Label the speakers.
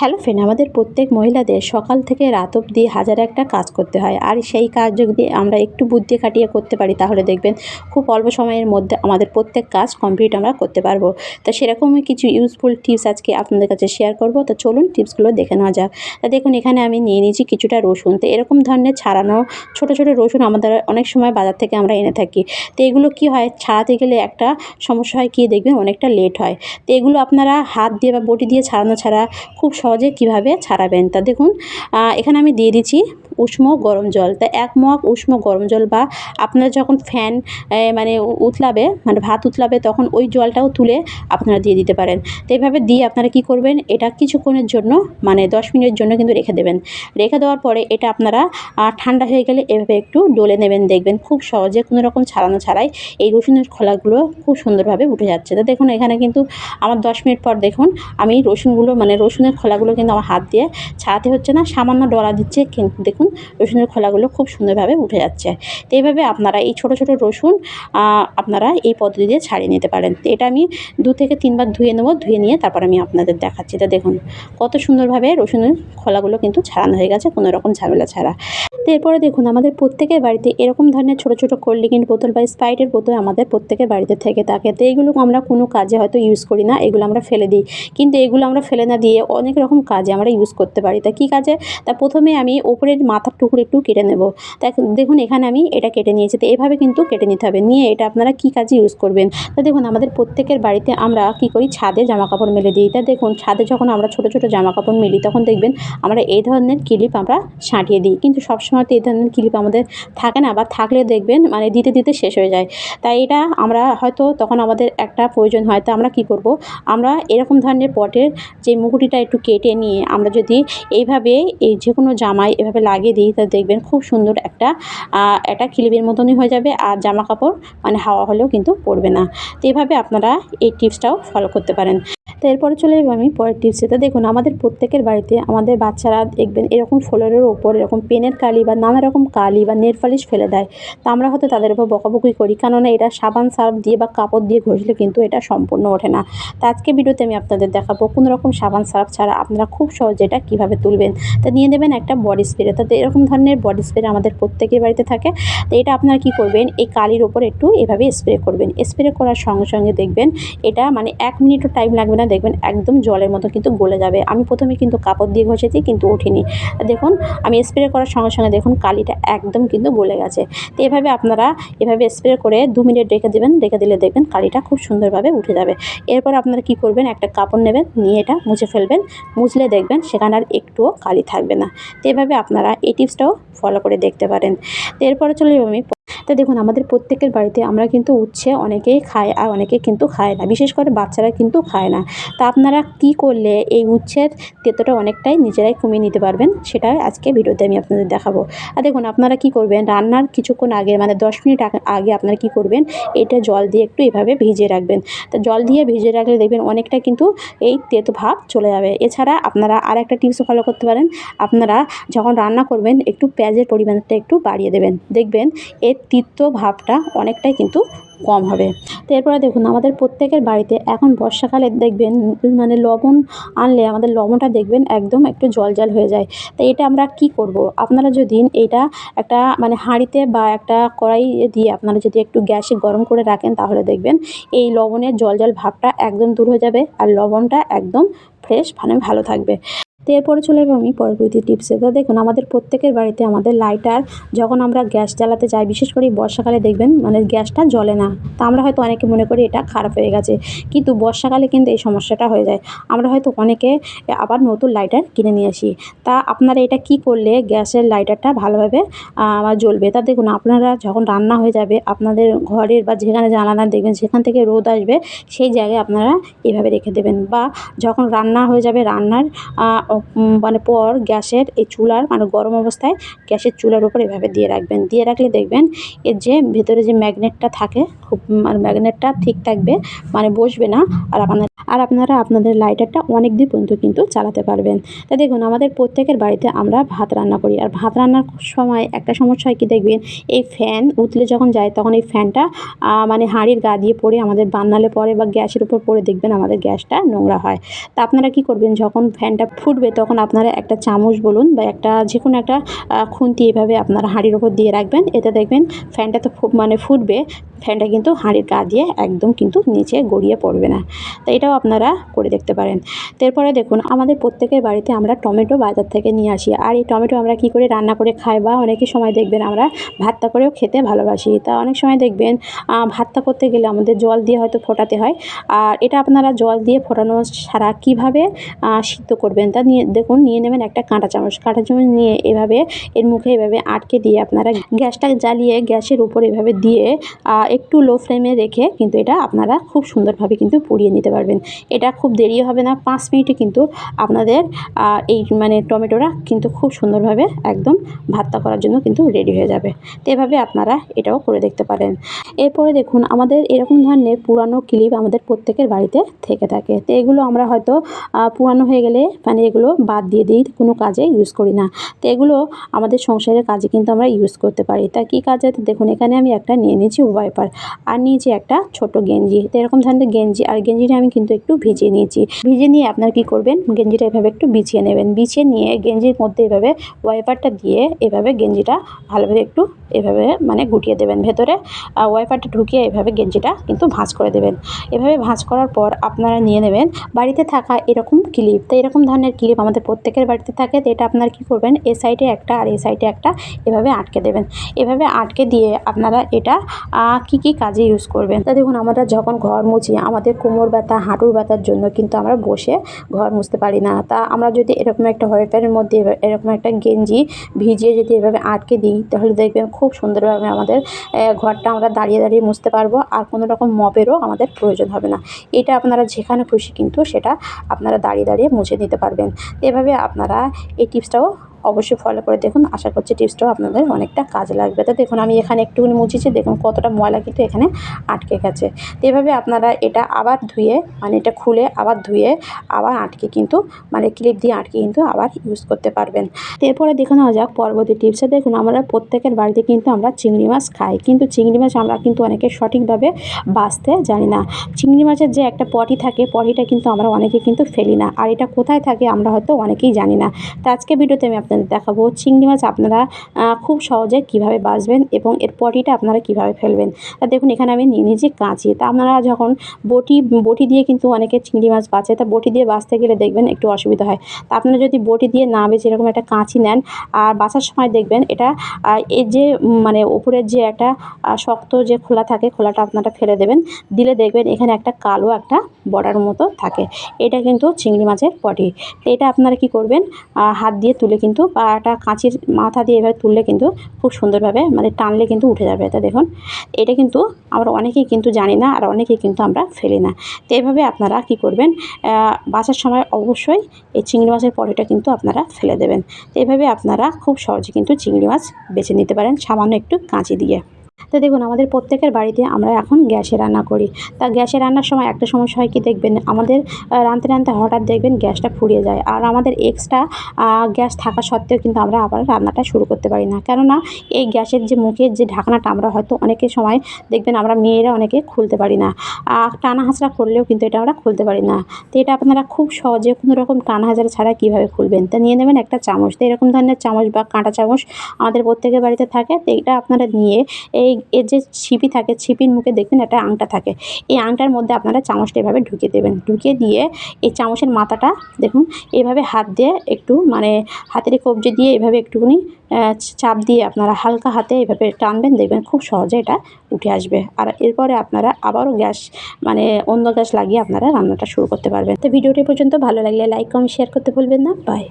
Speaker 1: Hello friend আমাদের প্রত্যেক মহিলাদের সকাল থেকে রাত অবধি হাজার একটা কাজ করতে হয়। আর সেই কাজ যদি আমরা একটু বুদ্ধি খাটিয়ে করতে পারি, তাহলে দেখবেন খুব অল্প সময়ের মধ্যে আমাদের প্রত্যেক কাজ কমপ্লিট আমরা করতে পারব। তা সেরকমই কিছু ইউজফুল টিপস আজকে আপনাদের কাছে শেয়ার করব। তো চলুন টিপসগুলো দেখে নেওয়া যাক। তা দেখুন, এখানে আমি নিয়ে নিয়েছি কিছুটা রসুন। তো এরকম ধরনের ছাড়ানো, ছোট ছোট রসুন আমাদের অনেক সময় বাজার থেকে আমরা এনে থাকি। তো এগুলো কি হয়? ছাড়াতে গেলে একটা সমস্যা হয় কি? দেখবেন অনেকটা লেট হয়। তো এগুলো আপনারা হাত দিয়ে বা বটি দিয়ে ছাড়ানো ছাড়া খুব কীভাবে ছাড়াবেন? তা দেখুন এখানে আমি দিয়ে দিচ্ছি উষ্ণ গরম জল। তা এক মগ উষ্ণ গরম জল বা আপনারা যখন ফ্যান মানে উতলাবে মানে ভাত উতলাবে, তখন ওই জলটাও তুলে আপনারা দিয়ে দিতে পারেন। তো এইভাবে দিয়ে আপনারা কি করবেন? এটা কিছুক্ষণের জন্য মানে দশ মিনিটের জন্য কিন্তু রেখে দেবেন। রেখে দেওয়ার পরে এটা আপনারা ঠান্ডা হয়ে গেলে এভাবে একটু ডলে নেবেন, দেখবেন খুব সহজে কোনো রকম ছাড়ানো ছাড়াই এই রসুনের খোলাগুলো খুব সুন্দরভাবে উঠে যাচ্ছে। তো দেখুন, এখানে কিন্তু আমার দশ মিনিট পর দেখুন, আমি রসুনগুলো মানে রসুনের খোলাগুলো কিন্তু আমার হাত দিয়ে ছাড়াতে হচ্ছে না। সামান্য ডলা দিচ্ছে কিন্তু দেখুন, রসুনের খোলাগুলো খুব সুন্দরভাবে উঠে যাচ্ছে। তো এইভাবে আপনারা এই ছোট ছোট রসুন আপনারা এই পদ্ধতি দিয়ে ছাড়িয়ে নিতে পারেন। তো এটা আমি দু থেকে তিনবার ধুয়ে নেব, ধুয়ে নিয়ে তারপর আমি আপনাদের দেখাচ্ছি। তো দেখুন, কত সুন্দরভাবে রসুনের খোলাগুলো কিন্তু ছাড়ানো হয়ে গেছে, কোনো রকম ঝামেলা ছাড়া। তো এরপরে দেখুন, আমাদের প্রত্যেকের বাড়িতে এরকম ধরনের ছোটো ছোটো কোল্ড ড্রিঙ্কের বোতল বা স্প্রাইটের বোতল আমাদের প্রত্যেকের বাড়িতে থেকে থাকে। তো এইগুলো আমরা কোনো কাজে হয়তো ইউজ করি না, এগুলো আমরা ফেলে দিই। কিন্তু এগুলো আমরা ফেলে না দিয়ে অনেক রকম কাজে আমরা ইউজ করতে পারি? তা কী কাজে? তা প্রথমে আমি ওপরের মাথার টুকরো একটু কেটে নেব। তা দেখুন, এখানে আমি এটা কেটে নিয়েছি। তো এভাবে কিন্তু কেটে নিতে হবে। নিয়ে এটা আপনারা কী কাজে ইউজ করবেন? তা দেখুন, আমাদের প্রত্যেকের বাড়িতে আমরা কী করি? ছাদে জামা কাপড় মেলে দিই। তা দেখুন, ছাদে যখন আমরা ছোটো ছোটো জামা কাপড় মেলি, তখন দেখবেন আমরা এই ধরনের ক্লিপ আমরা ছাঁটিয়ে দিই। কিন্তু সবসময় তো এই ধরনের ক্লিপ আমাদের থাকে না বা থাকলে দেখবেন মানে দিতে দিতে শেষ হয়ে যায়। তাই এটা আমরা হয়তো তখন আমাদের একটা প্রয়োজন হয়। তা আমরা কি করব? আমরা এরকম ধরনের পটের যে মুকুটিটা একটু কেটে নিয়ে আমরা যদি এইভাবে এই যে কোনো জামায় এভাবে লাগিয়ে দিই তা দেখবেন খুব সুন্দর একটা একটা খিলিবের মতনই হয়ে যাবে। আর জামা কাপড় মানে হাওয়া হলেও কিন্তু পড়বে না। তো এভাবে আপনারা এই টিপসটাও ফলো করতে পারেন। তো এরপরে চলে যাব আমি পরের টিপসে। তো দেখুন, আমাদের প্রত্যেকের বাড়িতে আমাদের বাচ্চারা দেখবেন এরকম ফ্লোরের ওপর এরকম পেনের কালি বা নানা রকম কালি বা নেল পালিশ ফেলে দেয়। তো আমরা হয়তো তাদের উপর বকাবকি করি, কেননা এটা সাবান, সার্ফ দিয়ে বা কাপড় দিয়ে ঘষলে কিন্তু এটা সম্পূর্ণ ওঠে না। তো আজকে ভিডিওতে আমি আপনাদের দেখাবো কোনো রকম সাবান, সার্ফ ছাড়া আপনারা খুব সহজে এটা কীভাবে তুলবেন। তো নিয়ে নেবেন একটা বডি স্প্রে। তো এরকম ধরনের বডি স্প্রে আমাদের প্রত্যেকের বাড়িতে থাকে। তো এটা আপনারা কি করবেন, এই কালির ওপর একটু এভাবে স্প্রে করবেন। স্প্রে করার সঙ্গে সঙ্গে দেখবেন এটা মানে এক মিনিটও টাইম লাগবে না। দেখবেন একদম জলের মতো কিন্তু গলে যাবে। আমি প্রথমে কিন্তু কাপড় দিয়ে ঘষেছি কিন্তু ওঠেনি। দেখুন, আমি স্প্রে করার সঙ্গে সঙ্গে দেখুন কালিটা একদম কিন্তু গলে গেছে। তো এভাবে আপনারা এভাবে স্প্রে করে দু মিনিট রেখে দেবেন, রেখে দিলে দেখবেন কালিটা খুব সুন্দরভাবে উঠে যাবে। এরপর আপনারা কি করবেন, একটা কাপড় নেবেন, নিয়ে এটা মুছে ফেলবেন। মুছলে দেখবেন সেখানে আর একটুও কালি থাকবে না। তো এভাবে আপনারা এই টিপসটাও ফলো করে দেখতে পারেন। তো এরপরে চলে আমি তো দেখুন, আমাদের প্রত্যেকের বাড়িতে আমরা কিন্তু উচ্ছে অনেকেই খায় আর অনেকে কিন্তু খায় না। বিশেষ করে বাচ্চারা কিন্তু খায় না। তা আপনারা কি করলে এই উচ্ছের তেতোটা অনেকটাই নিজেরাই কমিয়ে নিতে পারবেন সেটা আজকে ভিডিওতে আমি আপনাদের দেখাবো। আর দেখুন, আপনারা কি করবেন? রান্নার কিছুক্ষণ আগে মানে দশ মিনিট আগে- আপনারা কি করবেন? এটা জল দিয়ে একটু এভাবে ভিজিয়ে রাখবেন। তো জল দিয়ে ভিজিয়ে রাখলে দেখবেন অনেকটা কিন্তু এই তেতো ভাব চলে যাবে। এছাড়া আপনারা আর একটা টিপসও ফলো করতে পারেন। আপনারা যখন রান্না করবেন, একটু পেঁয়াজের পরিমাণটা একটু বাড়িয়ে দেবেন। দেখবেন এর তিক্ত ভাবটা অনেকটাই কিন্তু কম হবে। তো এরপরে দেখুন, আমাদের প্রত্যেকের বাড়িতে এখন বর্ষাকালে দেখবেন মানে লবণ আনলে আমাদের লবণটা দেখবেন একদম একটু জল জল হয়ে যায়। তো এটা আমরা কি করব? আপনারা যদি এটা একটা মানে হাঁড়িতে বা একটা কড়াই দিয়ে আপনারা যদি একটু গ্যাসে গরম করে রাখেন, তাহলে দেখবেন এই লবণের জল জল ভাবটা একদম দূর হয়ে যাবে আর লবণটা একদম ফ্রেশ মানে ভালো থাকবে। তো এরপরে চলে যাব আমি পরবর্তী টিপসে তো দেখুন, আমাদের প্রত্যেকের বাড়িতে আমাদের লাইটার যখন আমরা গ্যাস জ্বালাতে যাই, বিশেষ করে বর্ষাকালে দেখবেন মানে গ্যাসটা জ্বলে না। তা আমরা হয়তো অনেকে মনে করি এটা খারাপ হয়ে গেছে, কিন্তু বর্ষাকালে কিন্তু এই সমস্যাটা হয়ে যায়। আমরা হয়তো অনেকে আবার নতুন লাইটার কিনে নিয়ে আসি। তা আপনারা এটা কি করলে গ্যাসের লাইটারটা ভালোভাবে জ্বলবে? তা দেখুন, আপনারা যখন রান্না হয়ে যাবে, আপনাদের ঘরের বা যেখানে জানালা দেখবেন সেখান থেকে রোদ আসবে, সেই জায়গায় আপনারা এভাবে রেখে দেবেন। বা যখন রান্না হয়ে যাবে, রান্নার মানে পর গ্যাসের এই চুলার মানে গরম অবস্থায় গ্যাসের চুলার উপর এভাবে দিয়ে রাখবেন। দিয়ে রাখলে দেখবেন এর যে ভেতরে যে ম্যাগনেটটা থাকে, খুব মানে ম্যাগনেটটা ঠিক থাকবে মানে বসবে না। আর আপনার, আর আপনারা আপনাদের লাইটারটা অনেক দিন পর্যন্ত কিন্তু চালাতে পারবেন। তা দেখুন, আমাদের প্রত্যেকের বাড়িতে আমরা ভাত রান্না করি। আর ভাত রান্নার সময় একটা সমস্যা হয় কি দেখবেন, এই ফ্যান উতলে যখন যায় তখন এই ফ্যানটা মানে হাঁড়ির গা দিয়ে পড়ে আমাদের বান্নালে পড়ে বা গ্যাসের উপর পড়ে দেখবেন আমাদের গ্যাসটা নোংরা হয়। তা আপনারা কি করবেন, যখন ফ্যানটা ফুটবে ফুটবে তখন আপনারা একটা চামচ বলুন বা একটা যে কোনো একটা খুন্তি এভাবে আপনারা হাঁড়ির ওপর দিয়ে রাখবেন। এতে দেখবেন ফ্যানটা তো মানে ফুটবে। ফ্যানটা কিন্তু হাঁড়ির গা দিয়ে একদম কিন্তু নিচে গড়িয়ে পড়বে না। তো এটাও আপনারা করে দেখতে পারেন। তারপরে দেখুন, আমাদের প্রত্যেকের বাড়িতে আমরা টমেটো বাজার থেকে নিয়ে আসি। আর এই টমেটো আমরা কি করে রান্না করে খাই বা অনেকের সময় দেখবেন আমরা ভাতটা করেও খেতে ভালোবাসি। তা অনেক সময় দেখবেন ভাতটা করতে গেলে আমাদের জল দিয়ে হয়তো ফোটাতে হয়। আর এটা আপনারা জল দিয়ে ফোটানো ছাড়া কীভাবে সিদ্ধ করবেন তা নিয়ে, দেখুন, নিয়ে নেবেন একটা কাঁটা চামচ। কাঁটা চামচ নিয়ে এভাবে, এর মুখে এভাবে আটকে দিয়ে আপনারা গ্যাসটা জ্বালিয়ে গ্যাসের উপর এভাবে দিয়ে একটু লো ফ্লেমে রেখে কিন্তু এটা আপনারা খুব সুন্দরভাবে কিন্তু পুড়িয়ে নিতে পারবেন। এটা খুব দেরি হবে না, পাঁচ মিনিটে কিন্তু আপনাদের এই মানে টমেটোটা কিন্তু খুব সুন্দরভাবে একদম ভাতটা করার জন্য কিন্তু রেডি হয়ে যাবে। তো এভাবে আপনারা এটাও করে দেখতে পারেন। এরপরে দেখুন, আমাদের এরকম ধরনের পুরানো ক্লিপ আমাদের প্রত্যেকের বাড়িতে থেকে থাকে। তো এগুলো আমরা হয়তো পুরানো হয়ে গেলে মানে এগুলো বাদ দিয়ে দিই, কোনো কাজে ইউজ করি না। তো এগুলো আমাদের সংসারের কাজে কিন্তু আমরা ইউজ করতে পারি। তা কী কাজে? দেখুন, এখানে আমি একটা নিয়ে নিয়েছি ওয়াইপার আর নিয়েছি একটা ছোট গেঞ্জি। তো এরকম ধরনের গেঞ্জি, আর গেঞ্জিটা আমি কিন্তু একটু ভিজিয়ে নিয়েছি। ভিজে নিয়ে আপনার কি করবেন? গেঞ্জিটা এভাবে একটু বিছিয়ে নেবেন। বিছিয়ে নিয়ে গেঞ্জির মধ্যে এভাবে ওয়াইপারটা দিয়ে এভাবে গেঞ্জিটা ভালোভাবে একটু এভাবে মানে গুটিয়ে দেবেন। ভেতরে ওয়াইপারটা ঢুকিয়ে এভাবে গেঞ্জিটা কিন্তু ভাঁজ করে দেবেন। এভাবে ভাঁজ করার পর আপনারা নিয়ে নেবেন বাড়িতে থাকা এরকম ক্লিপ। তো এরকম ধরনের ক্লিপ আমাদের প্রত্যেকের বাড়িতে থাকে। তো এটা আপনারা কী করবেন? এ সাইডে একটা আর এ সাইডে একটা এভাবে আটকে দেবেন। এভাবে আটকে দিয়ে আপনারা এটা কি কি কাজে ইউজ করবেন তা দেখুন, আমরা যখন ঘর মুছি, আমাদের কোমর ব্যথা, হাঁটুর ব্যথার জন্য কিন্তু আমরা বসে ঘর মুছতে পারি না। তা আমরা যদি এরকম একটা হোয়াইপারের মধ্যে, এরকম একটা গেঞ্জি ভিজিয়ে যদি এভাবে আটকে দিই, তাহলে দেখবেন খুব সুন্দরভাবে আমাদের ঘরটা আমরা দাঁড়িয়ে দাঁড়িয়ে মুছতে পারব আর কোনো রকম মপেরও আমাদের প্রয়োজন হবে না। এটা আপনারা যেখানে খুশি কিন্তু সেটা আপনারা দাঁড়িয়ে দাঁড়িয়ে মুছে নিতে পারবেন। এভাবে আপনারা এই টিপসটাও অবশ্যই ফলো করে দেখুন। আশা করছি টিপসটাও আপনাদের অনেকটা কাজে লাগবে। তো দেখুন, আমি এখানে একটুখানি মুছেছি দেখুন, কতটা ময়লা কিন্তু এখানে আটকে গেছে। তো এভাবে আপনারা এটা আবার ধুয়ে মানে এটা খুলে আবার ধুয়ে, আবার আটকে কিন্তু মানে ক্লিপ দিয়ে আটকে কিন্তু আবার ইউজ করতে পারবেন। এরপরে দেখে নেওয়া যাক পরবর্তী টিপসে দেখুন, আমরা প্রত্যেকের বাড়িতে কিন্তু আমরা চিংড়ি মাছ খাই। কিন্তু চিংড়ি মাছ আমরা কিন্তু অনেকে সঠিকভাবে বাঁচতে জানি না। চিংড়ি মাছের যে একটা পটি থাকে, পটিটা কিন্তু আমরা অনেকে কিন্তু ফেলি না। আর এটা কোথায় থাকে আমরা হয়তো অনেকেই জানি না। তো আজকে ভিডিওতে আমি আপনাদের দেখাবো। চিংড়ি মাছ আপনারা খুব সহজে কীভাবে বাছবেন এবং এর পটিটা আপনারা কীভাবে ফেলবেন। দেখুন, এখানে আমি নিয়ে নিয়েছি কাঁচি। তা আপনারা যখন বটি বটি দিয়ে কিন্তু অনেকে চিংড়ি মাছ বাঁচে, তা বটি দিয়ে বাঁচতে গেলে দেখবেন একটু অসুবিধা হয়। তা আপনারা যদি বটি দিয়ে না বেছে এরকম একটা কাঁচি নেন, আর বাছার সময় দেখবেন এটা এর যে মানে উপরের যে একটা শক্ত যে খোলা থাকে, খোলাটা আপনারা ফেলে দেবেন। দিলে দেখবেন এখানে একটা কালো একটা বর্ডার মতো থাকে। এটা কিন্তু চিংড়ি মাছের পটি। এটা আপনারা কি করবেন হাত দিয়ে তুলে কিন্তু বা পাটা কাঁচির মাথা দিয়ে এভাবে তুললে কিন্তু খুব সুন্দরভাবে মানে টানলে কিন্তু উঠে যাবে। এটা দেখুন, এটা কিন্তু আমরা অনেকেই কিন্তু জানি না আর অনেকেই কিন্তু আমরা ফেলি না। তো এভাবে আপনারা কি করবেন? বাঁচার সময় অবশ্যই এই চিংড়ি মাছের পটিটা কিন্তু আপনারা ফেলে দেবেন। তো এভাবে আপনারা খুব সহজে কিন্তু চিংড়ি মাছ বেছে নিতে পারেন সামান্য একটু কাঁচি দিয়ে। তো দেখুন, আমাদের প্রত্যেকের বাড়িতে আমরা এখন গ্যাসে রান্না করি। তা গ্যাসে রান্নার সময় একটা সমস্যা হয় কি দেখবেন? আমাদের রাঁধতে রাঁধতে হঠাৎ দেখবেন গ্যাসটা ফুরিয়ে যায়। আর আমাদের এক্সট্রা গ্যাস থাকা সত্ত্বেও কিন্তু আমরা আবার রান্নাটা শুরু করতে পারি না। কেননা এই গ্যাসের যে মুখের যে ঢাকনাটা আমরা হয়তো অনেকের সময় দেখবেন আমরা মেয়েরা অনেকে খুলতে পারি না। টানা হাঁচড়া করলেও কিন্তু এটা আমরা খুলতে পারি না। তো এটা আপনারা খুব সহজে কোনো রকম টানা হাঁচড়া ছাড়া কীভাবে খুলবেন? তা নিয়ে নেবেন একটা চামচ। তো এরকম ধরনের চামচ বা কাঁটা চামচ আমাদের প্রত্যেকের বাড়িতে থাকে। তো এটা আপনারা নিয়ে এই এর যে ছিপি থাকে, ছিপির মুখে দেখবেন একটা আংটা থাকে। এই আংটার মধ্যে আপনারা চামচটা এভাবে ঢুকিয়ে দেবেন। ঢুকিয়ে দিয়ে এই চামচের মাথাটা দেখুন, এভাবে হাত দিয়ে একটু মানে হাতের এই কবজি দিয়ে এভাবে একটুখানি চাপ দিয়ে আপনারা হালকা হাতে এভাবে টানবেন, দেখবেন খুব সহজে এটা উঠে আসবে। আর এরপরে আপনারা আবারও গ্যাস মানে অন্য গ্যাস লাগিয়ে আপনারা রান্নাটা শুরু করতে পারবেন। তো ভিডিওটি পর্যন্ত, ভালো লাগলে লাইক, কমেন্ট, শেয়ার করতে ভুলবেন না। বাই।